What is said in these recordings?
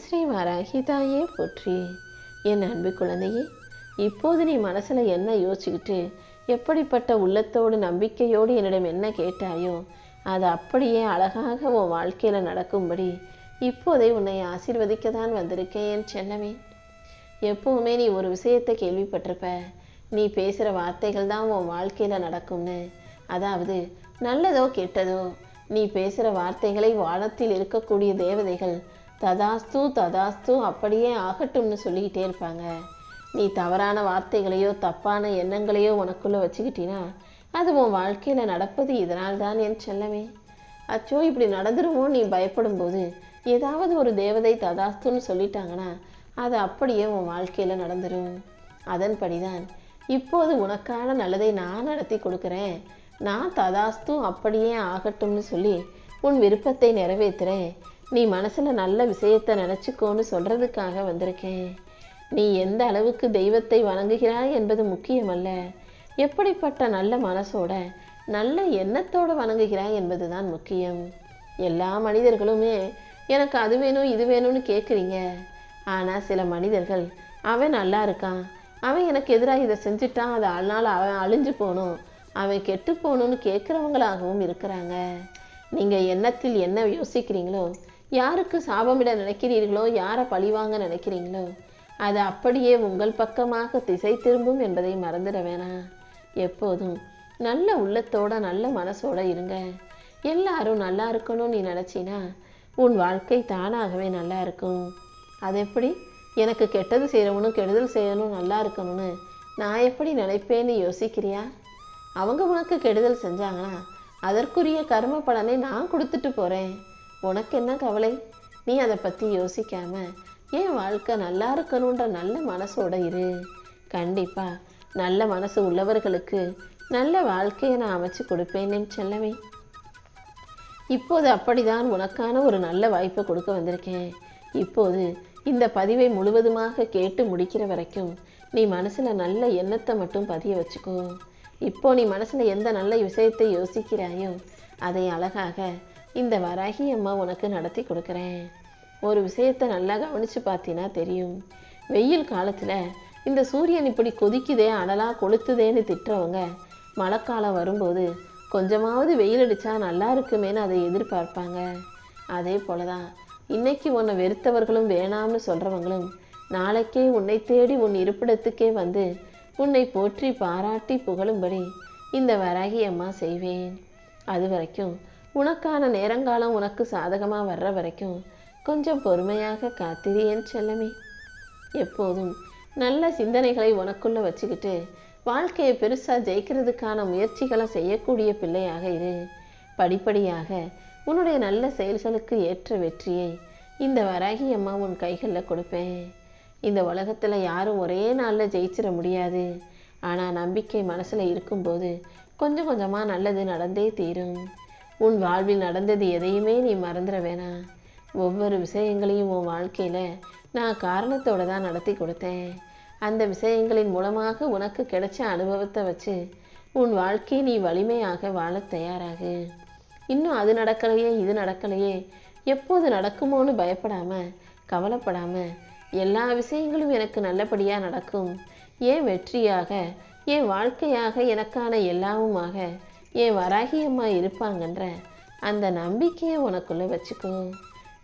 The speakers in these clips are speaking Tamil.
ஸ்ரீ வராகிதாயே போற்றி. என் அன்பு குழந்தையே இப்போது நீ மனசில் என்ன யோசிச்சுக்கிட்டு எப்படிப்பட்ட உள்ளத்தோடு நம்பிக்கையோடு என்னிடம் என்ன கேட்டாயோ அது அப்படியே அழகாக உன் வாழ்க்கையில் நடக்கும்படி இப்போதே உன்னை ஆசீர்வதிக்க தான் வந்திருக்கேன் என் செல்லமே எப்பவுமே நீ ஒரு விஷயத்தை கேள்விப்பட்டிருப்ப. நீ பேசுகிற வார்த்தைகள் தான் உன் வாழ்க்கையில் நடக்கும்னு. அதாவது நல்லதோ கெட்டதோ நீ பேசுகிற வார்த்தைகளை வானத்தில் இருக்கக்கூடிய தேவதைகள் ததாஸ்து ததாஸ்து அப்படியே ஆகட்டும்னு சொல்லிக்கிட்டே இருப்பாங்க. நீ தவறான வார்த்தைகளையோ தப்பான எண்ணங்களையோ உனக்குள்ளே வச்சுக்கிட்டினா அது உன் வாழ்க்கையில் நடப்பது இதனால் தான் என் செல்லமே. அச்சோ இப்படி நடந்துருமோ நீ பயப்படும் போது ஏதாவது ஒரு தேவதை ததாஸ்துன்னு சொல்லிட்டாங்கன்னா அது அப்படியே உன் வாழ்க்கையில் நடந்துரும். அதன்படிதான் இப்போது உனக்கான நல்லதை நான் நடத்தி கொடுக்குறேன். நான் ததாஸ்து அப்படியே ஆகட்டும்னு சொல்லி உன் விருப்பத்தை நிறைவேற்றுறேன். நீ மனசில் நல்ல விஷயத்தை நினச்சிக்கோன்னு சொல்கிறதுக்காக வந்திருக்கேன். நீ எந்த அளவுக்கு தெய்வத்தை வணங்குகிறாய் என்பது முக்கியமல்ல. எப்படிப்பட்ட நல்ல மனசோட நல்ல எண்ணத்தோடு வணங்குகிறாய் என்பதுதான் முக்கியம். எல்லா மனிதர்களுமே எனக்கு அது வேணும் இது வேணும்னு கேட்குறீங்க ஆனால் சில மனிதர்கள் அவன் நல்லா இருக்கான். அவன் எனக்கு எதிராக இதை செஞ்சுட்டான். அதை அதனால் அவன் அழிஞ்சு போகணும் அவன் கெட்டு போகணும்னு கேட்குறவங்களாகவும் இருக்கிறாங்க. நீங்கள் எண்ணத்தில் என்ன யோசிக்கிறீங்களோ யாருக்கு சாபமிட நினைக்கிறீர்களோ யாரை பழிவாங்க நினைக்கிறீங்களோ அது அப்படியே உங்கள் பக்கமாக திசை திரும்பும் என்பதை மறந்துட வேணாம். எப்போதும் நல்ல உள்ளத்தோட நல்ல மனசோட இருங்க. எல்லாரும் நல்லா இருக்கணும்னு நீ நினச்சினா உன் வாழ்க்கை தானாகவே நல்லா இருக்கும். அது எப்படி? எனக்கு கெட்டது செய்கிறவனும் கெடுதல் செய்யணும் நல்லா இருக்கணும்னு நான் எப்படி நினைப்பேன்னு யோசிக்கிறியா? அவங்க உனக்கு கெடுதல் செஞ்சாங்கன்னா அதற்குரிய கர்ம பலனை நான் கொடுத்துட்டு போகிறேன் உனக்கு என்ன கவலை? நீ அதை பற்றி யோசிக்காம என் வாழ்க்கை நல்லா இருக்கணுன்ற நல்ல மனசோட இரு. கண்டிப்பா நல்ல மனசு உள்ளவர்களுக்கு நல்ல வாழ்க்கையை நான் அமைச்சு கொடுப்பேன்னு என் செல்லவே இப்போது அப்படிதான் உனக்கான ஒரு நல்ல வாய்ப்பை கொடுக்க வந்திருக்கேன். இப்போது இந்த பதிவை முழுவதுமாக கேட்டு முடிக்கிற வரைக்கும் நீ மனசில் நல்ல எண்ணத்தை மட்டும் பதிய வச்சுக்கோ. இப்போ நீ மனசில் எந்த நல்ல விஷயத்தை யோசிக்கிறாயோ அதை அழகாக இந்த வராகி அம்மா உனக்கு நடத்தி கொடுக்குறேன். ஒரு விஷயத்தை நல்லா கவனித்து பார்த்தீங்கன்னா தெரியும். வெயில் காலத்தில் இந்த சூரியன் இப்படி கொதிக்குதே அனலாக கொளுத்துதேன்னு திட்டுறவங்க மழைக்காலம் வரும்போது கொஞ்சமாவது வெயில் அடித்தா நல்லா இருக்குமேன்னு அதை எதிர்பார்ப்பாங்க. அதே போல தான் இன்னைக்கு உன்னை வெறுத்தவர்களும் வேணாம்னு சொல்கிறவங்களும் நாளைக்கே உன்னை தேடி உன் இருப்பிடத்துக்கே வந்து உன்னை போற்றி பாராட்டி புகழும்படி இந்த வராகி அம்மா செய்வேன். அது வரைக்கும் உனக்கான நேரங்காலம் உனக்கு சாதகமாக வர்ற வரைக்கும் கொஞ்சம் பொறுமையாக காத்திரு என் செல்லமே. எப்போதும் நல்ல சிந்தனைகளை உனக்குள்ளே வச்சுக்கிட்டு வாழ்க்கையை பெருசாக ஜெயிக்கிறதுக்கான முயற்சிகளை செய்யக்கூடிய பிள்ளையாக இரு. படிப்படியாக உன்னுடைய நல்ல செயல்களுக்கு ஏற்ற வெற்றியை இந்த வராகி அம்மா உன் கைகளில் கொடுப்பேன். இந்த உலகத்தில் யாரும் ஒரே நாளில் ஜெயிச்சிட முடியாது. ஆனால் நம்பிக்கை மனசில் இருக்கும்போது கொஞ்சம் கொஞ்சமாக நல்லது நடந்தே தீரும். உன் வாழ்வில் நடந்தது எதையுமே நீ மறந்துட வேணாம். ஒவ்வொரு விஷயங்களையும் உன் வாழ்க்கையில் நான் காரணத்தோடு தான் நடத்தி கொடுத்தேன். அந்த விஷயங்களின் மூலமாக உனக்கு கிடைச்ச அனுபவத்தை வச்சு உன் வாழ்க்கையை நீ வலிமையாக வாழத் தயாராகு. இன்னும் அது நடக்கலையே இது நடக்கலையே எப்போது நடக்குமோன்னு பயப்படாமல் கவலைப்படாமல் எல்லா விஷயங்களும் எனக்கு நல்லபடியாக நடக்கும். ஏன் வெற்றியாக என் வாழ்க்கையாக எனக்கான எல்லாமுமாக என் வராகியம்மா இருப்பாங்கன்ற அந்த நம்பிக்கையை உனக்குள்ள வச்சுக்கோ.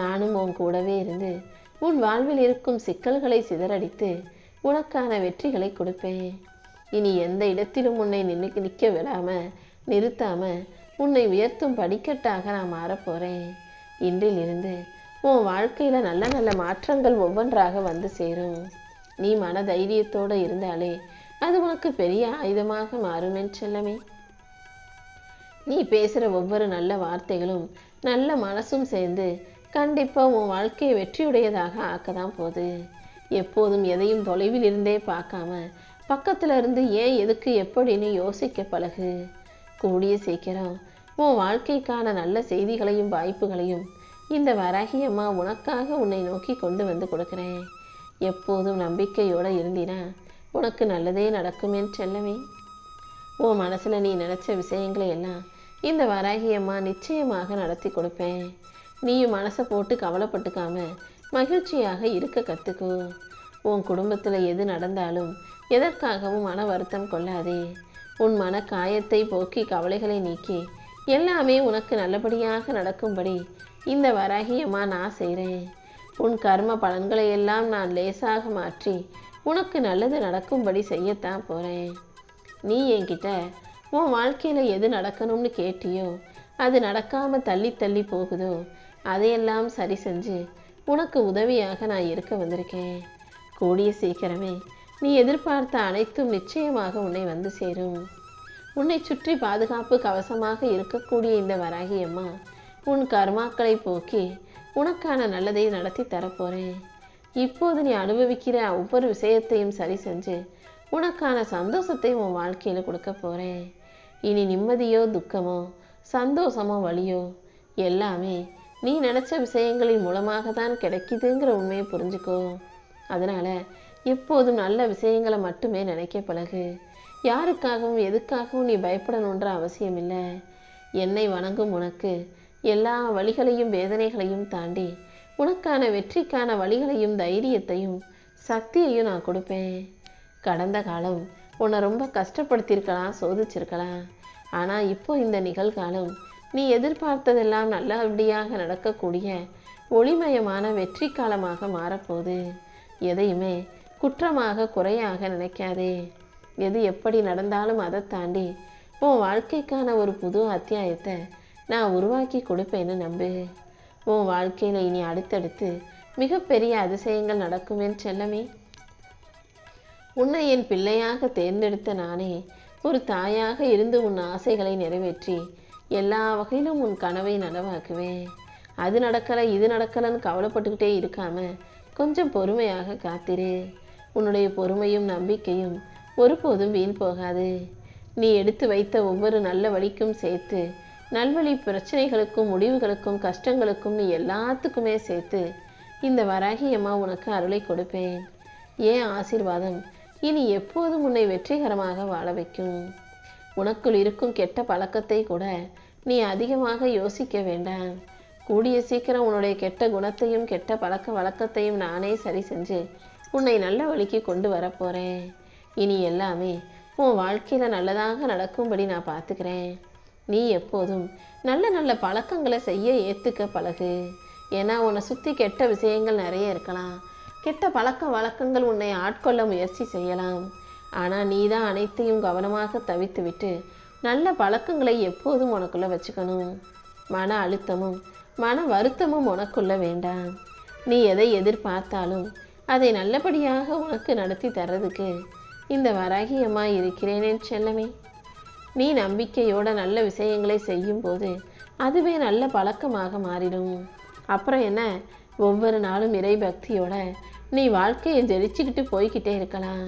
நானும் உன் கூடவே இருந்து உன் வாழ்வில் இருக்கும் சிக்கல்களை சிதறடித்து உனக்கான வெற்றிகளை கொடுப்பேன். இனி எந்த இடத்திலும் உன்னை நின்று நிற்க விடாமல் நிறுத்தாமல் உன்னை உயர்த்தும் படிக்கட்டாக நான் மாறப்போகிறேன் இன்றிலிருந்து உன் வாழ்க்கையில் நல்ல நல்ல மாற்றங்கள் ஒவ்வொன்றாக வந்து சேரும். நீ மன தைரியத்தோடு இருந்தாலே அது உனக்கு பெரிய ஆயுதமாக மாறும் செல்லமே. நீ பேசுகிற ஒவ்வொரு நல்ல வார்த்தைகளும் நல்ல மனசும் சேர்ந்து கண்டிப்பாக உன் வாழ்க்கையை வெற்றியுடையதாக ஆக்க தான் போகுது. எப்போதும் எதையும் தொலைவில் இருந்தே பார்க்காம பக்கத்தில் இருந்து ஏன் எதுக்கு எப்படின்னு யோசிக்க பழகு. கூடிய சீக்கிரம் உன் வாழ்க்கைக்கான நல்ல செய்திகளையும் வாய்ப்புகளையும் இந்த வராகி அம்மா உனக்காக உன்னை நோக்கி கொண்டு வந்து கொடுக்குறேன். எப்போதும் நம்பிக்கையோடு இருந்தினா உனக்கு நல்லதே நடக்கும் என் உன் மனசில் நீ நினச்ச விஷயங்களை எல்லாம் இந்த வராகியம்மா நிச்சயமாக நடத்தி கொடுப்பேன். நீயும் மனசை போட்டு கவலைப்பட்டுக்காம மகிழ்ச்சியாக இருக்க கற்றுக்கோ உன் குடும்பத்தில் எது நடந்தாலும் எதற்காகவும் மன வருத்தம் கொள்ளாதே. உன் மன காயத்தை போக்கி கவலைகளை நீக்கி எல்லாமே உனக்கு நல்லபடியாக நடக்கும்படி இந்த வராகியம்மா நான் செய்கிறேன் உன் கர்ம பலன்களை எல்லாம் நான் லேசாக மாற்றி உனக்கு நல்லது நடக்கும்படி செய்யத்தான் போகிறேன் நீ என்கிட்ட உன் வாழ்க்கையில் எது நடக்கணும்னு கேட்டியோ அது நடக்காமல் தள்ளி தள்ளி போகுதோ அதையெல்லாம் சரி செஞ்சு உனக்கு உதவியாக நான் இருக்க வந்திருக்கேன். கூடிய சீக்கிரமே நீ எதிர்பார்த்த அனைத்தும் நிச்சயமாக உன்னை வந்து சேரும். உன்னை சுற்றி பாதுகாப்பு கவசமாக இருக்கக்கூடிய இந்த வராகி அம்மா உன் கர்மாக்களை போக்கி உனக்கான நல்லதை நடத்தி தரப்போகிறேன் இப்போது நீ அனுபவிக்கிற ஒவ்வொரு விஷயத்தையும் சரி செஞ்சு உனக்கான சந்தோஷத்தை உன் வாழ்க்கையில் கொடுக்க போகிறேன் இனி நிம்மதியோ துக்கமோ சந்தோஷமோ வலியோ எல்லாமே நீ நினச்ச விஷயங்களின் மூலமாக தான் கிடைக்குதுங்கிற உண்மையை புரிஞ்சுக்கோ. அதனால் எப்போதும் நல்ல விஷயங்களை மட்டுமே நினைக்க பழகு. யாருக்காகவும் எதுக்காகவும் நீ பயப்படணுன்ற அவசியம் இல்லை என்னை வணங்கும் உனக்கு எல்லா வழிகளையும் வேதனைகளையும் தாண்டி உனக்கான வெற்றிக்கான வழிகளையும் தைரியத்தையும் சக்தியையும் நான் கொடுப்பேன். கடந்த காலம் உன்னை ரொம்ப கஷ்டப்படுத்தியிருக்கலாம் சோதிச்சிருக்கலாம். ஆனால் இப்போ இந்த நிகழ்காலம் நீ எதிர்பார்த்ததெல்லாம் நல்லபடியாக நடக்கக்கூடிய ஒளிமயமான வெற்றி காலமாக மாறப்போகுது. எதையுமே குற்றமாக குறையாக நினைக்காதே. எது எப்படி நடந்தாலும் அதை தாண்டி உன் வாழ்க்கைக்கான ஒரு புது அத்தியாயத்தை நான் உருவாக்கி கொடுப்பேன்னு நம்பு. உன் வாழ்க்கையில் இனி அடுத்தடுத்து மிகப்பெரிய அதிசயங்கள் நடக்குமே செல்லமே. உன்னை என் பிள்ளையாக தேர்ந்தெடுத்த நானே ஒரு தாயாக இருந்து உன் ஆசைகளை நிறைவேற்றி எல்லா வகையிலும் உன் கனவை நனவாக்குவேன். அது நடக்கலை இது நடக்கலைன்னு கவலைப்பட்டுக்கிட்டே இருக்காம கொஞ்சம் பொறுமையாக காத்திரு. உன்னுடைய பொறுமையும் நம்பிக்கையும் ஒருபோதும் வீண் போகாது. நீ எடுத்து வைத்த ஒவ்வொரு நல்ல வழிக்கும் சேர்த்து நல்வழி பிரச்சனைகளுக்கும் முடிவுகளுக்கும் கஷ்டங்களுக்கும் நீ எல்லாத்துக்குமே சேர்த்து இந்த வராகி அம்மா உனக்கு அருளை கொடுப்பேன். ஏன் ஆசீர்வாதம் இனி எப்போதும் உன்னை வெற்றிகரமாக வாழ வைக்கும். உனக்குள் இருக்கும் கெட்ட பழக்கத்தை கூட நீ அதிகமாக யோசிக்க வேண்டாம். கூடிய சீக்கிரம் உன்னுடைய கெட்ட குணத்தையும் கெட்ட பழக்க வழக்கத்தையும் நானே சரி செஞ்சு உன்னை நல்ல வழிக்கு கொண்டு வரப்போகிறேன் இனி எல்லாமே உன் வாழ்க்கையில் நல்லதாக நடக்கும்படி நான் பார்த்துக்கிறேன் நீ எப்போதும் நல்ல நல்ல பழக்கங்களை செய்ய ஏற்றுக்க பழகு. ஏன்னா உன்னை சுற்றி கெட்ட விஷயங்கள் நிறைய இருக்கலாம். கெட்ட பழக்க வழக்கங்கள் உன்னை ஆட்கொள்ள முயற்சி செய்யலாம். ஆனால் நீ தான் அனைத்தையும் கவனமாக தவித்துவிட்டு நல்ல பழக்கங்களை எப்போதும் உனக்குள்ளே வச்சுக்கணும். மன அழுத்தமும் மன வருத்தமும் உனக்குள்ள வேண்டாம். நீ எதை எதிர்பார்த்தாலும் அதை நல்லபடியாக உனக்கு நடத்தி தர்றதுக்கு இந்த வராகியம்மா இருக்கிறேனே செல்லமே. நீ நம்பிக்கையோட நல்ல விஷயங்களை செய்யும்போது அதுவே நல்ல பழக்கமாக மாறிடும். அப்புறம் என்ன? ஒவ்வொரு நாளும் இறை பக்தியோட நீ வாழ்க்கையை ஜெயிச்சுக்கிட்டு போய்கிட்டே இருக்கலாம்.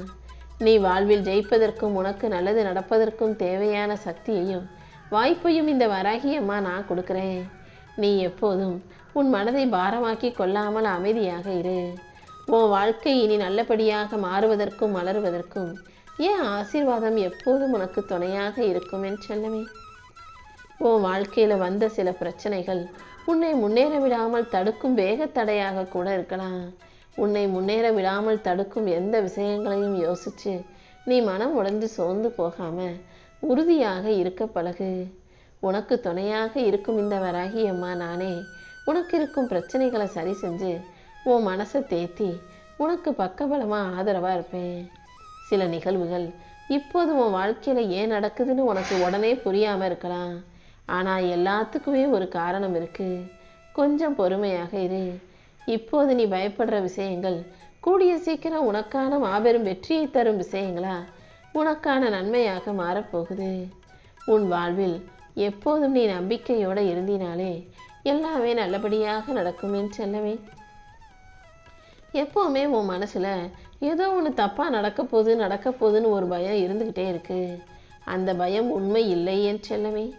நீ வாழ்வில் ஜெயிப்பதற்கும் உனக்கு நல்லது நடப்பதற்கும் தேவையான சக்தியையும் வாய்ப்பையும் இந்த வராகியம்மா நான் கொடுக்குறேன். நீ எப்போதும் உன் மனதை பாரமாக்கி கொள்ளாமல் அமைதியாக இரு. உன் வாழ்க்கை இனி நல்லபடியாக மாறுவதற்கும் மலருவதற்கும் ஏன் ஆசீர்வாதம் எப்போதும் உனக்கு துணையாக இருக்கும் என் செல்லமே? உன் வாழ்க்கையில் வந்த சில பிரச்சனைகள் உன்னை முன்னேற விடாமல் தடுக்கும் வேகத்தடையாக கூட இருக்கலாம். உன்னை முன்னேற விடாமல் தடுக்கும் எந்த விஷயங்களையும் யோசிச்சு நீ மனம் உடைஞ்சு சோர்ந்து போகாம உறுதியாக இருக்க பழகு. உனக்கு துணையாக இருக்கும் இந்த வராகி அம்மா நானே உனக்கு இருக்கும் பிரச்சனைகளை சரி செஞ்சு உன் மனசை தேத்தி உனக்கு பக்கபலமாக ஆதரவாக இருப்பேன். சில நிகழ்வுகள் இப்போது உன் வாழ்க்கையில் ஏன் நடக்குதுன்னு உனக்கு உடனே புரியாமல் இருக்கலாம். ஆனால் எல்லாத்துக்குமே ஒரு காரணம் இருக்குது கொஞ்சம் பொறுமையாக இரு. இப்போது நீ பயப்படுற விஷயங்கள் கூடிய சீக்கிரம் உனக்கான மாபெரும் வெற்றியை தரும் விஷயங்களா? உனக்கான நன்மையாக மாறப்போகுது. உன் வாழ்வில் எப்போதும் நீ நம்பிக்கையோடு இருந்தினாலே எல்லாமே நல்லபடியாக நடக்கும் என் செல்லவே எப்போவுமே உன் மனசில் ஏதோ ஒன்று தப்பாக நடக்க போகுது நடக்க போகுதுன்னு ஒரு பயம் இருந்துக்கிட்டே இருக்கு. அந்த பயம் உண்மை இல்லை என் செல்லவே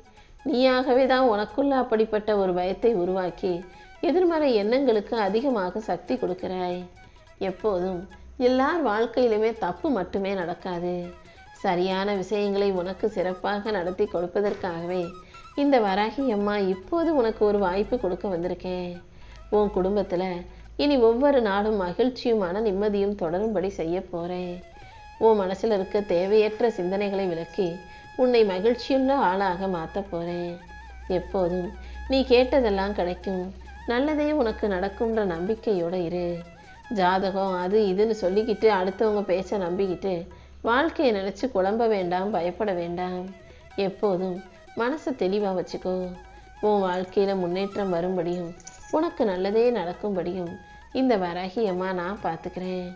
நீயாகவே தான் உனக்குள்ள அப்படிப்பட்ட ஒரு பயத்தை உருவாக்கி எதிர்மறை எண்ணங்களுக்கு அதிகமாக சக்தி கொடுக்கிறாய். எப்போதும் எல்லார் வாழ்க்கையிலுமே தப்பு மட்டுமே நடக்காது. சரியான விஷயங்களை உனக்கு சிறப்பாக நடத்தி கொடுப்பதற்காகவே இந்த வராகி அம்மா இப்போது உனக்கு ஒரு வாய்ப்பு கொடுக்க வந்திருக்கேன். உன் குடும்பத்தில் இனி ஒவ்வொரு நாளும் மகிழ்ச்சியுமான நிம்மதியும் தொடரும்படி செய்ய போகிறேன் உன் மனசில் இருக்க தேவையற்ற சிந்தனைகளை விலக்கி உன்னை மகிழ்ச்சியுள்ள ஆளாக மாற்ற போகிறேன் எப்போதும் நீ கேட்டதெல்லாம் கிடைக்கும். நல்லதே உனக்கு நடக்கும்ன்ற நம்பிக்கையோடு இரு. ஜாதகம் அது இதுன்னு சொல்லிக்கிட்டு அடுத்தவங்க பேச்ச நம்பிக்கிட்டு வாழ்க்கையை நினச்சி குழம்ப வேண்டாம் பயப்பட வேண்டாம். எப்போதும் மனசை தெளிவாக வச்சுக்கோ. உன் வாழ்க்கையில் முன்னேற்றம் வரும்படியும் உனக்கு நல்லதே நடக்கும்படியும் இந்த வராகியம்மா நான் பார்த்துக்கிறேன்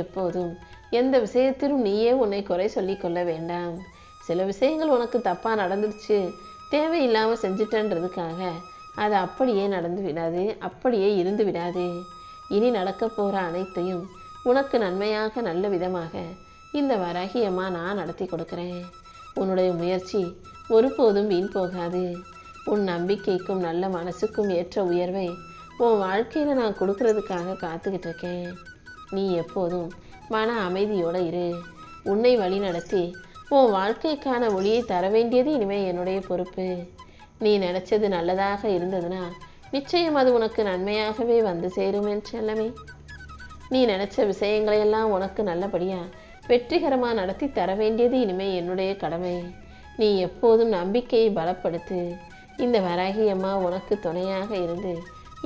எப்போதும் எந்த விஷயத்திலும் நீயே உன்னை குறை சொல்லிக்கொள்ள வேண்டாம். சில விஷயங்கள் உனக்கு தப்பாக நடந்துருச்சு தேவையில்லாமல் செஞ்சிட்டன்றதுக்காக அது அப்படியே நடந்து விடாது அப்படியே இருந்து விடாது. இனி நடக்க போகிற அனைத்தையும் உனக்கு நன்மையாக நல்ல விதமாக இந்த வராகியம்மா நான் நடத்தி கொடுக்குறேன். உன்னுடைய முயற்சி ஒருபோதும் வீண் போகாது. உன் நம்பிக்கைக்கும் நல்ல மனசுக்கும் ஏற்ற உயர்வை உன் வாழ்க்கையில் நான் கொடுக்கறதுக்காக காத்துக்கிட்டு இருக்கேன். நீ எப்போதும் மன அமைதியோடு இரு. உன்னை வழி நடத்தி உன் வாழ்க்கைக்கான ஒளியை தர வேண்டியது இனிமேல் என்னுடைய பொறுப்பு. நீ நினைச்சது நல்லதாக இருந்ததுன்னா நிச்சயம் அது உனக்கு நன்மையாகவே வந்து சேரும் என் செல்லமே. நீ நினைச்ச விஷயங்களையெல்லாம் உனக்கு நல்லபடியா வெற்றிகரமாக நடத்தி தர வேண்டியது இனிமே என்னுடைய கடமை. நீ எப்போதும் நம்பிக்கையை பலப்படுத்து. இந்த வராகி அம்மா உனக்கு துணையாக இருந்து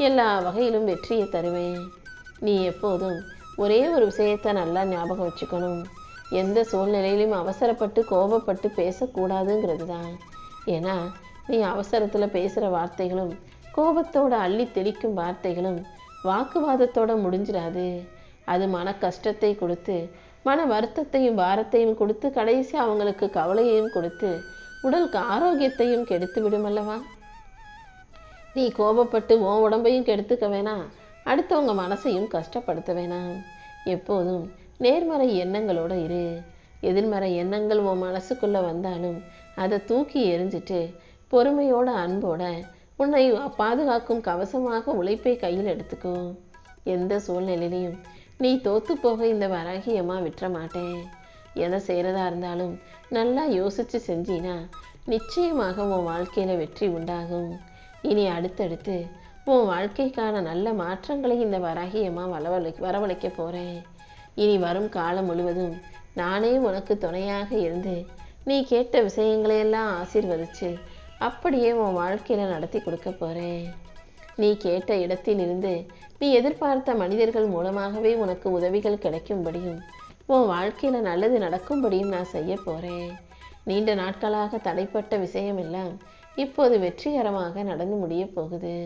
எல்லா வகையிலும் வெற்றியை தருவேன். நீ எப்போதும் ஒரே ஒரு விஷயத்தை நல்லா ஞாபகம் வச்சுக்கணும். எந்த சூழ்நிலையிலும் அவசரப்பட்டு கோபப்பட்டு பேசக்கூடாதுங்கிறது தான் ஏன்னா நீ அவசரத்தில் பேசுகிற வார்த்தைகளும் கோபத்தோட அள்ளி தெளிக்கும் வார்த்தைகளும் வாக்குவாதத்தோட முடிஞ்சிடாது. அது மன கஷ்டத்தை கொடுத்து மன வருத்தத்தையும் பாரத்தையும் கொடுத்து கடைசி அவங்களுக்கு கவலையையும் கொடுத்து உடலுக்கு ஆரோக்கியத்தையும் கெடுத்து விடும் அல்லவா? நீ கோபப்பட்டு உன் உடம்பையும் கெடுத்துக்க வேணாம். அடுத்தவங்க மனசையும் கஷ்டப்படுத்த வேணாம். எப்போதும் நேர்மறை எண்ணங்களோட இரு. எதிர்மறை எண்ணங்கள் உன் மனசுக்குள்ளே வந்தாலும் அதை தூக்கி எரிஞ்சிட்டு பொறுமையோட அன்போட உன்னை பாதுகாக்கும் கவசமாக உழைப்பை கையில் எடுத்துக்கோ. எந்த சூழ்நிலையிலையும் நீ தோத்து போக இந்த வராகியம்மா விட்டுற மாட்டேன். எதை செய்கிறதா இருந்தாலும் நல்லா யோசித்து செஞ்சினா நிச்சயமாக உன் வாழ்க்கையில் வெற்றி உண்டாகும். இனி அடுத்தடுத்து உன் வாழ்க்கைக்கான நல்ல மாற்றங்களை இந்த வராகியம்மா வரவழை வரவழைக்க போகிறேன் இனி வரும் காலம் முழுவதும் நானே உனக்கு துணையாக இருந்து நீ கேட்ட விஷயங்களையெல்லாம் ஆசீர்வதிச்சு அப்படியே உன் வாழ்க்கையில் நடத்தி கொடுக்க போகிறேன் நீ கேட்ட இடத்தில் இருந்து நீ எதிர்பார்த்த மனிதர்கள் மூலமாகவே உனக்கு உதவிகள் கிடைக்கும்படியும் உன் வாழ்க்கையில் நல்லது நடக்கும்படியும் நான் செய்ய போகிறேன் நீண்ட நாட்களாக தடைப்பட்ட விஷயமெல்லாம் இப்போது வெற்றிகரமாக நடந்து முடிய போகுது.